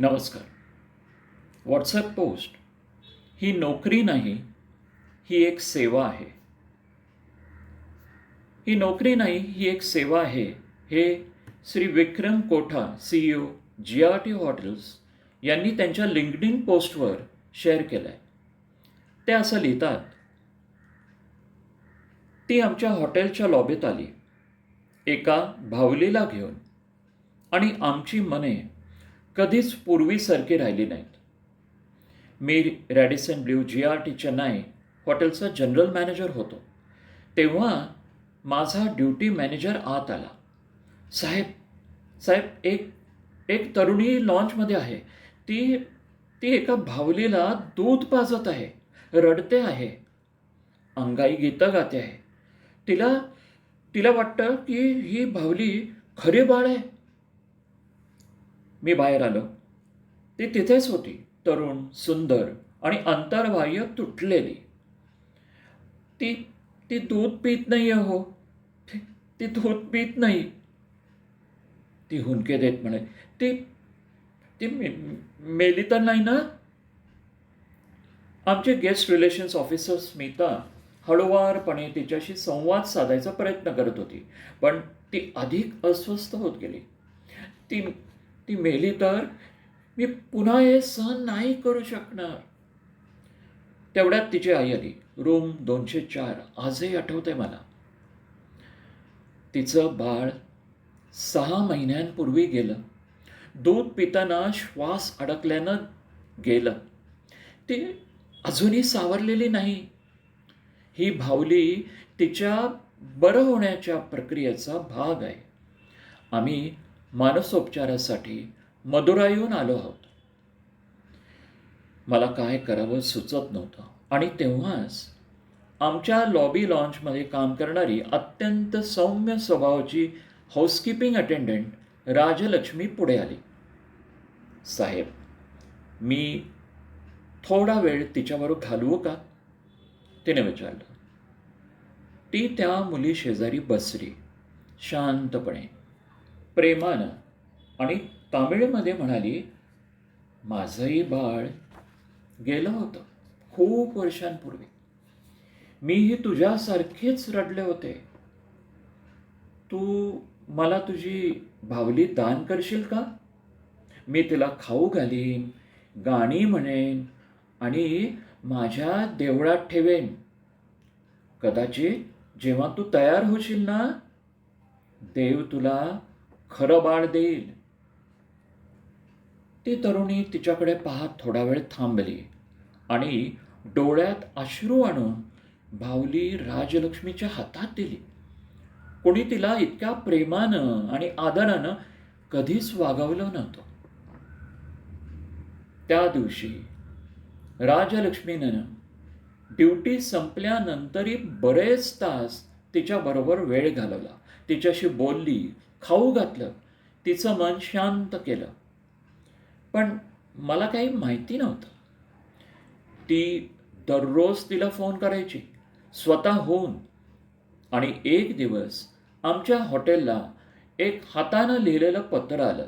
नमस्कार. WhatsApp post ही नोकरी नाही ही एक सेवा आहे. ही नोकरी नाही ही एक सेवा आहे हे Shri Vikram Kotha CEO G R T hotels यांनी त्यांच्या लिंकडिन पोस्टवर शेअर केलं आहे ते असं लिहितात ती आमच्या हॉटेलच्या लॉबीत आली. एका भावलीला घेऊन आणि आमची मने कधीच पूर्वीसारखी राहिली नाहीत. मी Radisson Blu G R T Chennai हॉटेलचा जनरल मॅनेजर होतो. तेव्हा माझा ड्युटी मॅनेजर आत आला. साहेब साहेब एक एक तरुणी लॉन्चमध्ये आहे. ती ती एका भावलीला दूध पाजत आहे रडते आहे अंगाई गीतं गाते आहे. तिला तिला वाटतं की ही भावली खरी बाळ आहे. मी बाहेर आलो. ती तिथेच होती तरुण सुंदर आणि अंतर्बाह्य तुटलेली. ती ती दूध पित नाही आहे हो. ती- दूध पित नाही. ती हुंके देत म्हणे ती ती मे- मेली तर नाही ना? आमचे गेस्ट रिलेशन्स ऑफिसर स्मिता हळुवारपणे तिच्याशी संवाद साधायचा प्रयत्न करत होती पण ती अधिक अस्वस्थ होत गेली. ती ती मेली तर मी पुन्हा हे सहन नाही करू शकणार. तेवढ्यात तिची आई आली. रूम दोनशे चार. आजही आठवतंय मला. तिचं बाळ सहा महिन्यांपूर्वी गेलं. दूध पिताना श्वास अडकल्यानं गेलं. ती अजूनही सावरलेली नाही. ही भावली तिच्या बरं होण्याच्या प्रक्रियेचा भाग आहे. आम्ही मानसोपचारासाठी मदुराईहून आलो आहोत. मला काय करावं सुचत नव्हतं. आणि तेव्हाच आमच्या लॉबी लॉन्चमध्ये काम करणारी अत्यंत सौम्य स्वभावाची हाऊसकीपिंग अटेंडंट राजलक्ष्मी पुढे आली. साहेब मी थोडा वेळ तिच्याबरोबर घालवू का? तिने विचारलं. ती त्या मुली शेजारी बसली शांतपणे. प्रेमानं. आणि तामिळमध्ये म्हणाली माझंही बाळ गेलं होतं खूप वर्षांपूर्वी. मीही तुझ्यासारखेच रडले होते. तू मला तुझी भावली दान करशील का? मी तिला खाऊ घालीन गाणी म्हणेन आणि माझ्या देवळात ठेवेन. कदाचित जेव्हा तू तयार होशील ना देव तुला खरं बाळ देईल. ती तरुणी तिच्याकडे पाहत थोडा वेळ थांबली आणि डोळ्यात अश्रू आणून भावली राजलक्ष्मीच्या हातात दिली. कोणी तिला इतक्या प्रेमानं आणि आदरानं कधीच वागवलं नव्हतं. त्या दिवशी राजलक्ष्मीनं ड्युटी संपल्यानंतरही बरेच तास तिच्याबरोबर वेळ घालवला. तिच्याशी बोलली खाऊ घातलं तिचं मन शांत केलं. पण मला काही माहिती नव्हतं. ती दररोज तिला फोन करायची स्वतःहून. आणि एक दिवस आमच्या हॉटेलला एक हातानं लिहिलेलं पत्र आलं.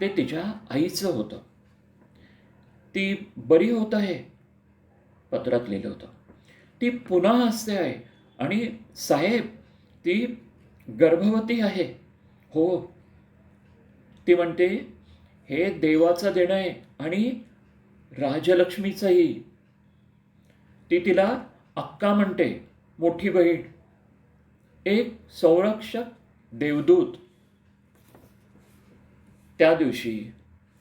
ते तिच्या आईचं होतं. ती बरी होत आहे पत्रात लिहिलं होतं. ती पुन्हा हसते आहे आणि साहेब ती गर्भवती आहे. हो. ती म्हणते हे देवाचं देणं आहे आणि राजलक्ष्मीचंही. ती तिला अक्का म्हणते मोठी बहीण एक संरक्षक देवदूत. त्या दिवशी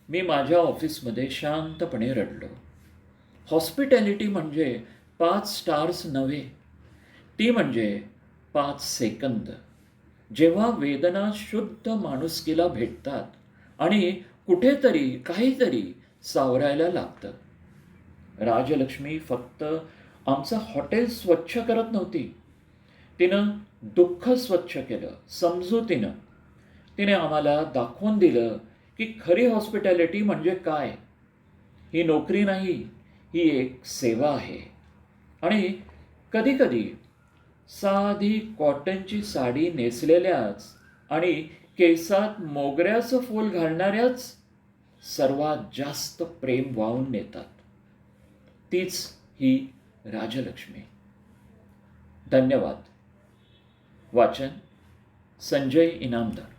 मी माझ्या ऑफिसमध्ये शांतपणे रडलो. हॉस्पिटॅलिटी म्हणजे पाच स्टार्स नव्हे ती म्हणजे पाच सेकंद. जेव्हा वेदना शुद्ध माणुसकीला भेटतात आणि कुठेतरी काहीतरी सावरायला लागतं. राजलक्ष्मी फक्त आमचं हॉटेल स्वच्छ करत नव्हती. तिनं दुःख स्वच्छ केलं समजुतीनं तिने आम्हाला दाखवून दिलं की खरी हॉस्पिटॅलिटी म्हणजे काय? ही नोकरी नाही ही एक सेवा आहे. आणि कधीकधी साधी कॉटनची साडी नेसलेल्याच आणि केसात मोगऱ्याचं फूल घालणाऱ्याच सर्वात जास्त प्रेम वाहून नेतात. तीच ही राजलक्ष्मी. धन्यवाद. वाचन संजय इनामदार.